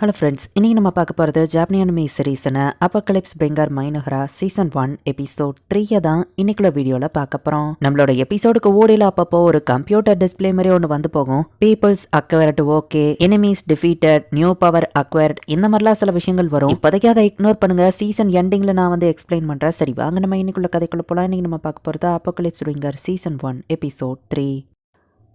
Hello friends இன்றைக்கி நம்ம பார்க்க போகிறது ஜாப்பனியனுமே சீரீஸன Apocalypse Bringer மைனஹரா season one episode த்ரீயை தான் இன்னைக்குள்ள வீடியோவில் பார்க்க போகிறோம் நம்மளோட எபிசோடுக்கு ஓடியில் அப்பப்போ ஒரு கம்ப்யூட்டர் டிஸ்ப்ளே மாதிரி ஒன்று வந்து போகும். Peoples acquired okay enemies defeated new power acquired இந்த மாதிரிலாம் சில விஷயங்கள் வரும். இப்போதைக்கு அதை இக்னோர் பண்ணுங்க. சீசன் எண்டிங்கில் நான் வந்து எக்ஸ்பிளைன் பண்ணுறேன் சரி வாங்க நம்ம இன்னைக்குள்ள கதைக்குள்ள போகலாம் இன்னைக்கு நம்ம பார்க்க போகிறது Apocalypse Bringer season one episode three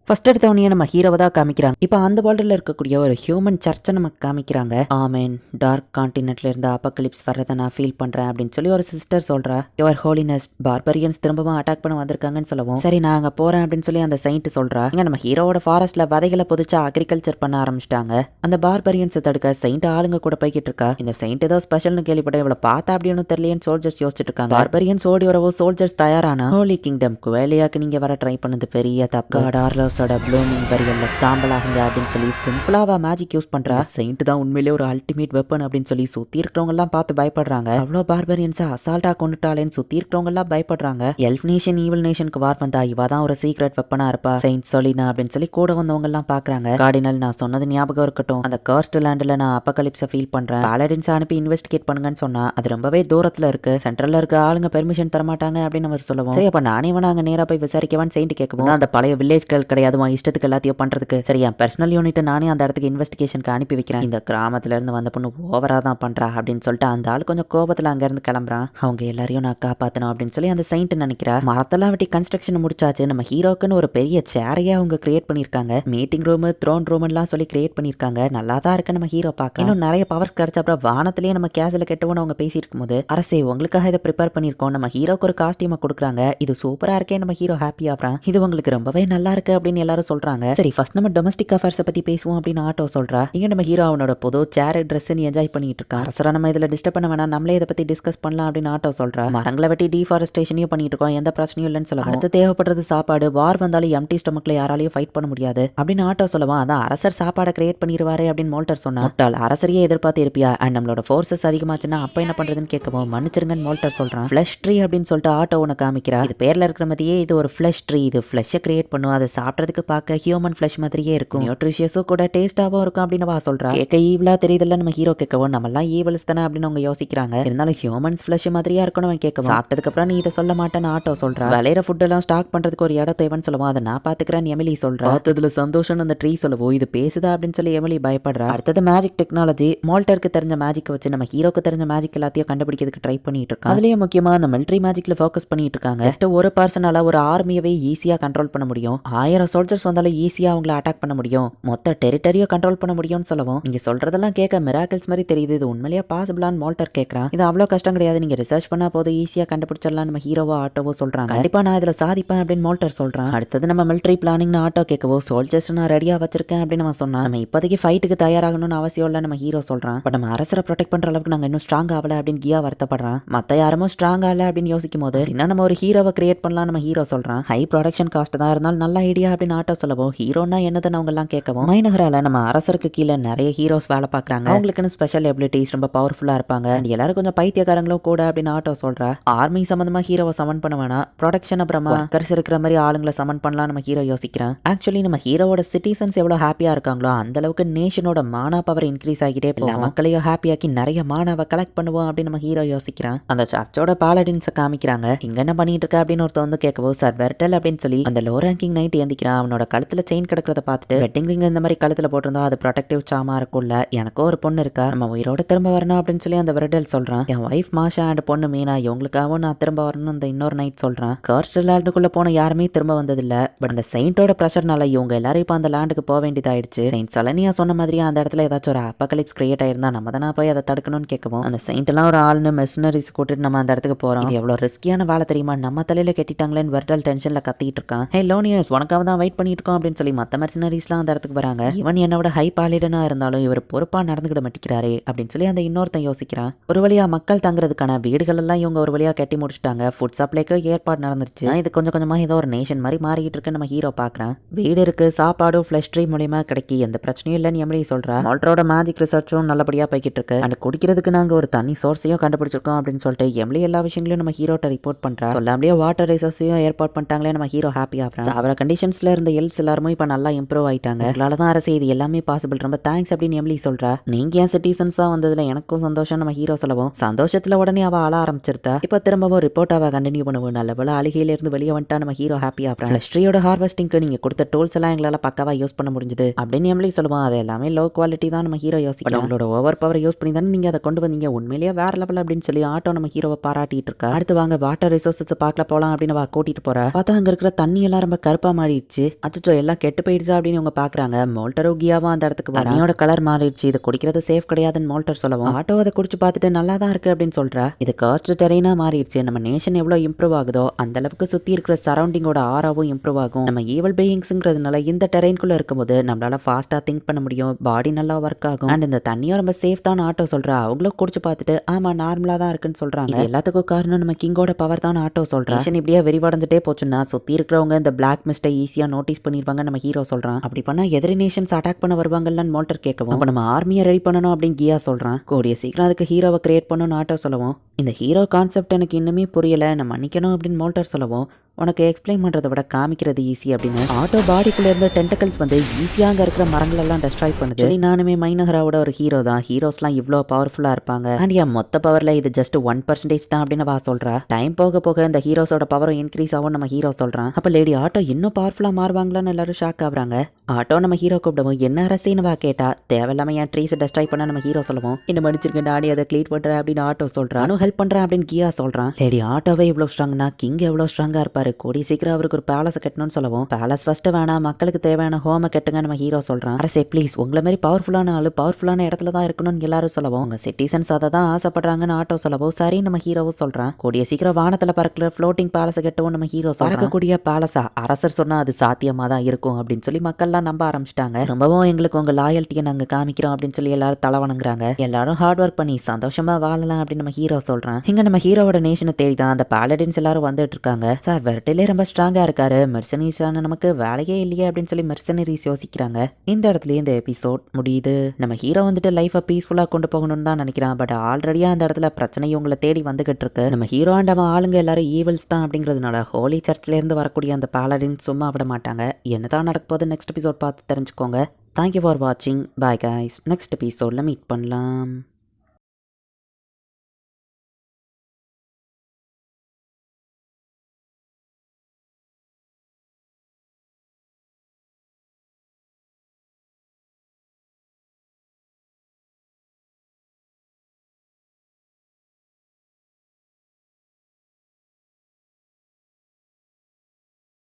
first எடுத்தவனையே நம்ம ஹீரோவை தான் காமிக்கிறாங்க. இப்போ அந்த வேர்ல்டில் இருக்கக்கூடிய ஒரு ஹியூமன் சர்ச்சை நமக்கு காமிக்கிறாங்க. ஆமேன் டார்க் கான்டினென்ட்ல இருந்து அப்பகலிப்ஸ் வர்றதை நான் ஃபீல் பண்றேன் அப்படின்னு சொல்லி ஒரு சிஸ்டர் சொல்றா. யுவர் ஹோலினஸ் பார்பரியன்ஸ் திரும்பவும் அட்டாக் பண்ண வந்திருக்காங்கன்னு சொல்லவும். சரி நான் அங்கே போறேன் அப்படின்னு சொல்லி அந்த சைண்ட் சொல்றா. இங்க நம்ம ஹீரோவோட ஃபாரஸ்ட்ல விதைகளை புதிச்சா அக்ரிகல்ச்சர் பண்ண ஆரம்பிச்சிட்டாங்க. அந்த பார்பரியன்ஸை தடுக்க சைண்ட் ஆளுங்க கூட போய்கிட்டு இருக்கா. இந்த சைண்ட் ஏதோ ஸ்பெஷல்னு கேள்விப்பட்ட இவ்வளவு பார்த்தா அப்படின்னு தெரியலையேன்னு சோல்ஜர்ஸ் யோசிச்சுட்டு இருக்காங்க. பார்பரியன்ஸ் ஓடி வரவோ சோல்ஜர்ஸ் தயாரானா? ஹோலி கிங்டம் குவேலியாக்கு நீங்க வர ட்ரை பண்ணது பெரிய தப்பு. டார்லோஸோட ப்ளூமிங் வரியல்ல சாம்பல் ஆகுங்க அப்படின்னு சொல்லி சிம்பிளாவா மேஜிக் யூஸ் பண்றா. செயின்ட் தான் உண்மையிலே ஒரு அல்டிமேட் வெப்பன் அப்படின்னு சொல்லி சுத்தி இருக்கிறவங்க எல்லாம் பார்த்து பயப்படுறாங்க. அவ்வளோ பார்பரியன்ஸா அசால்ட்டா கொண்டுட்டாலேன்னு சுத்தி இருக்கிறவங்க எல்லாம் பயப்படுறாங்க எல்ஃப் நேஷன் ஈவில் நேஷனுக்கு வார் வந்தா இவ தான் ஒரு சீக்ரெட் வெப்பனா இருப்பா. செயின்ட் சொலினா அப்படின்னு சொல்லி கூட வந்தவங்க எல்லாம் பாக்குறாங்க கார்டினல் நான் சொன்னது ஞாபகம் இருக்கட்டும். அந்த கர்ஸ்ட் லேண்ட்ல நான் அப்பகலிப்ஸை ஃபீல் பண்றேன். பாலடின்ஸ் அனுப்பி இன்வெஸ்டிகேட் பண்ணுங்கன்னு சொன்னா அது ரொம்பவே தூரத்துல இருக்கு. சென்ட்ரல்ல இருக்க ஆளுங்க பெர்மிஷன் தர மாட்டாங்க அப்படின்னு அவர் சொல்லுவோம். சரி அப்ப நானே வேணா அங்க நேரா போய் விசாரிக்கவான்னு செயின்ட் கேட்கவும் அந்த பழைய வில்லேஜ்கள் கிடையாது உன் இஷ்டத்துக்கு எல்லாத்தையும் பண்றதுக்கு. சரியா பர்சனல் யூனிட்டை நானே அந்த இடத்துக்கு இன்வெஸ்டிகேஷனுக்கு அனுப்பி வைக்கிறேன். இந்த கிராமத்துல இருந்து வந்த பொண்ணு ஓவரா தான் பண்றா அப்படின்னு சொல்லிட்டு அந்த ஆள் கொஞ்சம் கோபத்துல அங்க இருந்து கிளம்புறான். அவங்க எல்லாரையும் நான் காப்பாத்தணும் அப்படின்னு சொல்லி அந்த செயின்ட் நினைக்கிறா. மரத்தெல்லாம் வெட்டி கன்ஸ்ட்ரக்ஷன் முடிச்சாச்சு. நம்ம ஹீரோக்குன்னு ஒரு பெரிய சேரையே அவங்க கிரியேட் பண்ணிருக்காங்க மீட்டிங் ரூம் த்ரோன் ரூம்லாம் சொல்லி கிரியேட் பண்ணிருக்காங்க நல்லா தான் இருக்கு நம்ம ஹீரோ பார்க்க. இன்னும் நிறைய பவர்ஸ் கிடைச்ச அப்புறம் வானத்திலேயே நம்ம கேஸ்ல கெட்டவனு அவங்க பேசிட்டு இருக்கும்போது அரசே உங்களுக்காக இதை ப்ரிப்பேர் பண்ணிருக்கோம் நம்ம ஹீரோக்கு ஒரு காஸ்டியூமை கொடுக்குறாங்க. இது சூப்பரா இருக்கே நம்ம ஹீரோ ஹாப்பி ஆகிறான். இது உங்களுக்கு ரொம்பவே நல்லா இருக்கு அப்படின்னு எல்லாரும் சொல்றாங்க. சரி ஃபர்ஸ்ட் நம்ம டொமஸ்டிக் அஃபேர்ஸை பத்தி பேசுவோம் அப்படின்னு ஆட்டோ சொல்றா. இங்க நம்ம ஹீரோ அவனோட புது சேர் ட்ரெஸ்ன்னு என்ஜாய் பண்ணிட்டு இருக்கான் அரசரா நம்ம இதுல டிஸ்டர்ப் பண்ண வேணாம். நம்மளே இதை பத்தி டிஸ்கஸ் பண்ணலாம் அப்படின்னு ஆட்டோ சொல்றா. மரங்களை வெட்டி டிஃபாரஸ்டேஷனையும் பண்ணிட்டு இருக்கோம். எந்த பிரச்சனையும் இல்லைன்னு சொல்லலாம் அடுத்து தேவைப்படுறது சாப்பாடு. வார் வந்தாலும் எம்டி ஸ்டொமக்ல யாராலையும் ஃபைட் பண்ண முடியாது. அப்படின்னு ஆட்டோ சொல்லுவான் அதான் அரசர் சாப்பாடை கிரியேட் பண்ணிடுவாரு அப்படின்னு மோல்டர் சொன்னா. முட்டாள். அரசரையே எதிர்பார்த்து இருப்பியா? அண்ட் நம்மளோட ஃபோர்ஸஸ் அதிகமாச்சுன்னா அப்ப என்ன பண்றதுன்னு கேட்கவும் மன்னிச்சிருங்கன்னு மோல்டர் சொல்றான் ஃபிளஷ் ட்ரீ அப்படின்னு சொல்லிட்டு ஆட்டோ உனக்கு காமிக்கிறா. இது பேர்ல இருக்கிற மாதிரியே இது ஒரு ஃபிளஷ் ட்ரீ இது ஃபிளஷை கிரியேட் பண்ணும். அதை சாப்பிட்றதுக்கு பார்க்க ஹியூமன் ஃபிளஷ் மாதிரியே இருக்கும். நியூட்ரிஷியஸும் கூட டேஸ்டாவும் இருக்கும் அப்படின்னு வா சொல்றா. கேட்க ஈவிலா தெரியுதுல்ல நம்ம ஹீரோ கேட்கவும். நம்ம எல்லாம் ஈவல்ஸ் தானே அப்படின்னு அவங்க யோசிக்கிறாங்க. இருந்தாலும் ஹியூமன்ஸ் ஃபிளஷ் மாதிரியா இருக்கணும் அவன் கேட்கவும். சாப்பிட்டதுக்கு அப்புறம் நீ இதை சொல்ல மாட்டேன்னு ஆட்டோ சொல்றா. விளையிற ஃபுட் எல்லாம் ஸ்டாக் பண்றதுக்கு ஒரு இடம் தேவைன்னு சொல்லுவோம் அதை நான் பாத்துக்கிறேன் எமிலி சொல்றா. பார்த்ததுல சந்தோஷம் அந்த ட்ரீ சொல்லவும் இது பேசுதா அப்படின்னு சொல்லி எமிலி பயப்படுறா. அடுத்தது மேஜிக் டெக்னாலஜி மால்டருக்கு தெரிஞ்ச மேஜிக் வச்சு நம்ம ஹீரோக்கு தெரிஞ்ச மேஜிக் எல்லாத்தையும் கண்டுபிடிக்கிறதுக்கு ட்ரை பண்ணிட்டு இருக்கோம் அதுலயே முக்கியமா அந்த மிலிட்ரி மேஜிக்ல ஃபோக்கஸ் பண்ணிட்டு இருக்காங்க. ஜஸ்ட் ஒரு பர்சனால ஒரு ஆர்மியவே ஈஸியா கண்ட்ரோல் பண்ண முடியும். ஆயிரம் சோல்ஜர்ஸ் வந்தாலும் ஈஸியாக அவங்கள அட்டாக் பண்ண முடியும். மொத்த டெரிட்டரியை கண்ட்ரோல் பண்ண முடியும்னு சொல்லவும். நீங்க சொல்றதெல்லாம் கேட்க மிராக்கிள்ஸ் மாதிரி தெரியுது. இது உண்மையிலேயே பாசிபிளான்னு மால்டர் கேட்கறான் இது அவ்வளோ கஷ்டம் கிடையாது. நீங்க ரிசர்ச் பண்ணா போதும். ஈஸியாக கண்டுபிடிச்சிடலாம். நம்ம ஹீரோவோ ஆட்டோவோ சொல்றாங்க. கண்டிப்பா நான் இதில் சாதிப்பேன் அப்படின்னு மால்டர் சொல்றான். அடுத்தது நம்ம மிலிட்ரி பிளானிங்னு ஆட்டோ கேட்கவோ சோல்ஜர்ஸ் நான் ரெடியாக வச்சிருக்கேன் அப்படின்னு நம்ம சொன்னா நம்ம இப்போதைக்கு ஃபைட்டுக்கு தயாராகணும்னு அவசியம் இல்லை நம்ம ஹீரோ சொல்றான். பட் நம்ம அரசரை ப்ரொடெக்ட் பண்ற அளவுக்கு நாங்கள் இன்னும் ஸ்ட்ராங் ஆகல அப்படின்னு கியா வருத்தப்படுறான். மத்த யாருமோ ஸ்ட்ராங் ஆகல அப்படின்னு யோசிக்கும் போது என்ன நம்ம ஒரு ஹீரோவை கிரியேட் பண்ணலாம் நம்ம ஹீரோ சொல்றான். ஹை ப்ரொடக்ஷன் காஸ்ட் தான் இருந்தாலும் நல்ல ஐடியா அப்படின்னு ஆட்டோ சொல்லவும் ஹீரோனா என்னதுன்னு அவங்க எல்லாம் கேட்கவும் மைனகரால நம்ம அரசருக்கு கீழே நிறைய ஹீரோஸ் வேலை பார்க்குறாங்க. அவங்களுக்குன்னு ஸ்பெஷல் எபிலிட்டிஸ் ரொம்ப பவர்ஃபுல்லா இருப்பாங்க. எல்லாரும் கொஞ்சம் பைத்தியக்காரங்களும் கூட அப்படின்னு ஆட்டோ சொல்றா. ஆர்மி சம்பந்தமா ஹீரோவை சமன் பண்ண வேணாம். ப்ரொடக்ஷன் அப்புறமா ஒர்க்கர்ஸ் இருக்கிற மாதிரி ஆளுங்களை சமன் பண்ணலாம் நம்ம ஹீரோ யோசிக்கிறான். ஆக்சுவலி நம்ம ஹீரோவோட சிட்டிசன்ஸ் எவ்வளவு ஹாப்பியா இருக்காங்களோ அந்த அளவுக்கு நேஷனோட மானா பவர் இன்க்ரீஸ் ஆகிட்டே போகும். மக்களையும் ஹாப்பியாக்கி நிறைய மானாவை கலெக்ட் பண்ணுவோம் அப்படின்னு நம்ம ஹீரோ யோசிக்கிறான். அந்த சர்ச்சோட பாலடின்ஸை காமிக்கிறாங்க. இங்க என்ன பண்ணிட்டு இருக்க அப்படின்னு ஒருத்தர் வந்து கேட்கவும் சார் வெர்டல் அப்படின்னு சொல்லி அந்த லோ ரேங்கிங் நைட் எந்திக்கிறான் அவனோட கழுத்தில் செயின் கிடக்கிறத பார்த்துட்டு வெட்டிங் ரிங் இந்த மாதிரி கழுத்தில் போட்டிருந்தா அது ப்ரொடக்டிவ் சாமா இருக்கும்ல. எனக்கும் ஒரு பொண்ணு இருக்கா. நம்ம உயிரோட திரும்ப வரணும் அப்படின்னு சொல்லி அந்த விரடல் சொல்கிறான் என் ஒய்ஃப் மாஷா அண்ட் பொண்ணு மீனா இவங்களுக்காகவும் நான் திரும்ப வரணும் அந்த இன்னொரு நைட் சொல்கிறான் கர்ஸ்ட் லேண்டுக்குள்ளே போன யாருமே திரும்ப வந்ததில்ல. பட் அந்த செயின்ட்டோட ப்ரெஷர்னால இவங்க எல்லாரும் இப்போ அந்த லேண்டுக்கு போக வேண்டியதாயிடுச்சு. செயின்ட் சலனியா சொன்ன மாதிரி அந்த இடத்துல ஏதாச்சும் ஒரு அப்பகலிப்ஸ் கிரியேட் ஆயிருந்தா நம்ம தானே போய் அதை தடுக்கணும்னு கேட்கவும் அந்த செயின்ட்லாம் ஒரு ஆள்னு மெஷினரிஸ் கூட்டிட்டு நம்ம அந்த இடத்துக்கு போகிறோம் எவ்வளோ ரிஸ்கியான வேலை தெரியுமா? நம்ம தலையில் கட்டிட்டாங்களேன்னு வெர்டல் டென்ஷனில் கத்திக்கிட்டு இருக்கான். ஹே லோனியஸ் உனக்காக தான் அவாய்ட் பண்ணிட்டு இருக்கோம் அப்படின்னு சொல்லி மத்த மர்சினரிஸ்லாம் அந்த இடத்துக்கு வராங்க. இவன் என்னோட ஹை பாலிடனா இருந்தாலும் இவர் பொறுப்பாக நடந்துக்கிட மாட்டேங்கிறாரே அப்படின்னு சொல்லி அந்த இன்னொருத்தன் யோசிக்கிறான். ஒரு வழியா மக்கள் தங்குறதுக்கான வீடுகள் எல்லாம் இவங்க ஒரு வழியா கட்டி முடிச்சிட்டாங்க. ஃபுட் சப்ளைக்கு ஏற்பாடு நடந்துருச்சு. இது கொஞ்சம் கொஞ்சமா ஏதோ ஒரு நேஷன் மாதிரி மாறிட்டு இருக்கு நம்ம ஹீரோ பாக்குறான். வீடு இருக்கு சாப்பாடு ஃபிளஷ் ட்ரீ மூலியமா கிடைக்கி எந்த பிரச்சனையும் இல்லைன்னு எப்படி சொல்றா. மால்ட்ரோட மேஜிக் ரிசர்ச்சும் நல்லபடியா போய்கிட்டு இருக்கு அண்ட் குடிக்கிறதுக்கு நாங்க ஒரு தனி சோர்ஸையும் கண்டுபிடிச்சிருக்கோம் அப்படின்னு சொல்லிட்டு எம்லி எல்லா விஷயங்களையும் நம்ம ஹீரோட்ட ரிப்போர்ட் பண்றா. சொல்லாமலேயே வாட்டர் ரிசோர்ஸையும் ஏற்பாடு பண்ணிட்டாங்களே நம்ம ஹீரோ ஹாப்பி ஆகிறான். அவர கண்டிஷன்ஸ் ஃபோர்ஸ்ல இருந்த எல்ப்ஸ் எல்லாருமே இப்போ நல்லா இம்ப்ரூவ் ஆயிட்டாங்க. அதனால தான் அரசு இது எல்லாமே பாசிபிள் ரொம்ப தேங்க்ஸ் அப்படின்னு எம்லி சொல்றா. நீங்க ஏன் சிட்டிசன்ஸா வந்ததுல எனக்கும் சந்தோஷம். நம்ம ஹீரோ சொல்லவும். சந்தோஷத்துல உடனே அவ ஆள ஆரம்பிச்சிருந்தா இப்போ திரும்பவும் ரிப்போர்ட் அவ கண்டினியூ பண்ணுவோம் நல்ல போல அழுகையில இருந்து வெளியே வந்துட்டா நம்ம ஹீரோ ஹாப்பி ஆகிறாங்க ஃப்ளஸ்ட்ரியோட ஹார்வெஸ்டிங்க்கு நீங்க கொடுத்த டூல்ஸ் எல்லாம் எங்களால பக்காவாக யூஸ் பண்ண முடிஞ்சது. அப்படின்னு எம்லி சொல்லுவோம் அது எல்லாமே லோ குவாலிட்டி தான் நம்ம ஹீரோ யோசிக்கலாம் உங்களோட ஓவர் பவர் யூஸ் பண்ணி தானே நீங்க அதை கொண்டு வந்தீங்க. உண்மையிலேயே வேற லெவல் அப்படின்னு சொல்லி ஆட்டோ நம்ம ஹீரோவை பாராட்டிட்டு இருக்கா. அடுத்து வாங்க வாட்டர் ரிசோர்ஸஸ் பார்க்கல போலாம் அப்படின்னு அவள் கூட்டிட்டு போறா. பார்த்தா அங்க இருக்கிற தண்ணி எல்லாம் ரொம்ப கருப்பா மாறிடுச்சு. அச்சோ எல்லாம் கெட்டு போயிடுச்சா? அப்படின்னு அவங்க பாக்குறாங்க. மோல்டரோ கியாவும் அந்த இடத்துக்கு தண்ணியோட கலர் மாறிடுச்சு. இது குடிக்கிறது சேஃப் கிடையாதுன்னு மோல்டர் சொல்லவும் ஆட்டோ அதை குடிச்சு பார்த்துட்டு நல்லா தான் இருக்கு அப்படின்னு சொல்றா. இது காஸ்ட் டெரைனா மாறிடுச்சு. நம்ம நேஷன் எவ்வளவு இம்ப்ரூவ் ஆகுதோ அந்த அளவுக்கு சுத்தி இருக்கிற சரௌண்டிங்கோட ஆராவும் இம்ப்ரூவ் ஆகும். நம்ம ஈவல் பீயிங்ஸ்ங்கிறதுனால இந்த டெரைன்குள்ள இருக்கும்போது நம்மளால ஃபாஸ்டா திங்க் பண்ண முடியும். பாடி நல்லா ஒர்க் ஆகும். அண்ட் இந்த தண்ணியும் ரொம்ப சேஃப் தான் ஆட்டோ சொல்றா. அவங்களும் குடிச்சு பார்த்துட்டு ஆமா நார்மலா தான் இருக்குன்னு சொல்றாங்க. எல்லாத்துக்கும் காரணம் நம்ம கிங்கோட பவர் தான் ஆட்டோ சொல்றா. நேஷன் இப்படியே விரிவடைஞ்சிட்டே போச்சுன்னா சுத்தி இருக்கிறவங்க இந்த பிளாக் மிஸ்டை ஈஸியா நோட்டீஸ் பண்ணிருப்பாங்க நம்ம ஹீரோ சொல்றான். அப்படி பண்ணா எதிரி நேஷன்ஸ் அட்டாக் பண்ண வருவாங்கன்னு மோல்டர் கேட்கவும். நம்ம ஆர்மியை ரெடி பண்ணணும் அப்படின்னு கியா சொல்றான். கூடிய சீக்கிரம் அதுக்கு ஹீரோவை கிரியேட் பண்ணணும்னு ஆட்டோ சொல்லவும். இந்த ஹீரோ கான்செப்ட் எனக்கு இன்னுமே புரியல. நான் மன்னிக்கணும் அப்படின்னு மோல்டர் சொல்லவும். உனக்கு எக்ஸ்பிளைன் பண்றதை விட காமிக்கிறது ஈஸி அப்படின்னு. ஆட்டோ பாடிக்குள்ள இருந்த டென்டக்கல்ஸ் வந்து ஈஸியா அங்க இருக்கிற மரங்கள் எல்லாம் டெஸ்ட்ராய் பண்ணுது. சரி, நானுமே மைனகராவோட ஒரு ஹீரோ தான். ஹீரோஸ்லாம் இவ்வளோ பவர்ஃபுல்லா இருப்பாங்க. அண்ட் என் மொத்த பவர்ல இது ஜஸ்ட் ஒன் பர்சன்டேஜ் தான் அப்படின்னு வா சொல்றா. டைம் போக போக இந்த ஹீரோஸோட பவரும் இன்க்ரீஸ் ஆகும் நம்ம ஹீரோ சொல்றான். அப்ப லேடி ஆட்டோ இன்னும் பவர்ஃபுல்லா மாறுவாங்களான்னு எல்லாரும் ஷாக் ஆகுறாங்க. ஆட்டோ நம்ம ஹீரோ கூப்பிடவும். என்ன அரசின்னு வா கேட்டா தேவையில்லாம என் ட்ரீஸ் டெஸ்ட்ராய் பண்ண நம்ம ஹீரோ சொல்லவும். என்ன மன்னிச்சிருக்க நானே அதை கிளீட் பண்றேன் அப்படின்னு ஆட்டோ சொல்றான். நானும் ஹெல்ப் பண்றேன் அப்படின்னு கியா சொல்றான். லேடி ஆட்டோவே இவ்வளவு ஸ்ட்ராங்னா கிங் எவ்வளவு ஸ்ட்ராங்கா இருப்பாரு? கூடி சீக்கிரம் அவருக்கு ஒரு பேலஸ் கட்டணும்னு சொல்லவும். பேலஸ் ஃபர்ஸ்ட் வேணாம் மக்களுக்கு தேவையான ஹோம கட்டுங்க நம்ம ஹீரோ சொல்றான். அரசே ப்ளீஸ் உங்களை மாதிரி பவர்ஃபுல்லான ஆளு பவர்ஃபுல்லான இடத்துல தான் இருக்கணும்னு எல்லாரும் சொல்லவும். உங்க சிட்டிசன்ஸ் அதை தான் ஆசைப்படுறாங்கன்னு ஆட்டோ சொல்லவும் சரி நம்ம ஹீரோவும் சொல்றான். கூடிய சீக்கிரம் வானத்துல பறக்கல ஃப்ளோட்டிங் பேலஸ் கட்டவும் நம்ம ஹீரோ பறக்கக்கூடிய பேலஸா அரசர் சொன்னா அது சாத்தியமா தான் இருக்கும் அப்படின்னு சொல்லி மக்கள்லாம் நம்ப ஆரம்பிச்சிட்டாங்க. ரொம்பவும் எங்களுக்கு உங்க லாயல்ட்டியை நாங்க காமிக்கிறோம் அப்படின்னு சொல்லி எல்லாரும் தலை வணங்குறாங்க எல்லாரும் ஹார்ட் ஒர்க் பண்ணி சந்தோஷமா வாழலாம் அப்படின்னு நம்ம ஹீரோ சொல்றான் இங்க நம்ம ஹீரோவோட நேஷனை தேடி தான் அந்த பாலடின்ஸ் எல்லாரும் வந்துட்டு இருக்காங்க சார் வெர்டிலே ரொம்ப ஸ்ட்ராங்கா இருக்காரு. மெர்சனரிஸான நமக்கு வேலையே இல்லையே அப்படின்னு சொல்லி மெர்சனரிஸ் யோசிக்கிறாங்க. இந்த இடத்துலயே இந்த எபிசோட் முடியுது. நம்ம ஹீரோ வந்துட்டு லைஃபை பீஸ்ஃபுல்லா கொண்டு போகணும்னு தான் நினைக்கிறான். பட் ஆல்ரெடியா அந்த இடத்துல பிரச்சனை உங்களை தேடி வந்துகிட்டு இருக்கு. நம்ம ஹீரோ அண்ட் நம்ம ஆளுங்க எல்லாரும் ஈவல்ஸ் தான் அப்படிங்கிறதுனால ஹோலி சர்ச்ல இருந்து வரக்கூடிய அந்த பாலடின் சும்மா விட மாட்டாங்க. என்னதான் நடக்க போகுது நெக்ஸ்ட் எபிசோட் பார்த்து தெரிஞ்சுக்கோங்க. தேங்க்யூ ஃபார் வாட்சிங் பாய் கைஸ் நெக்ஸ்ட் எபிசோடில் மீட் பண்ணலாம்.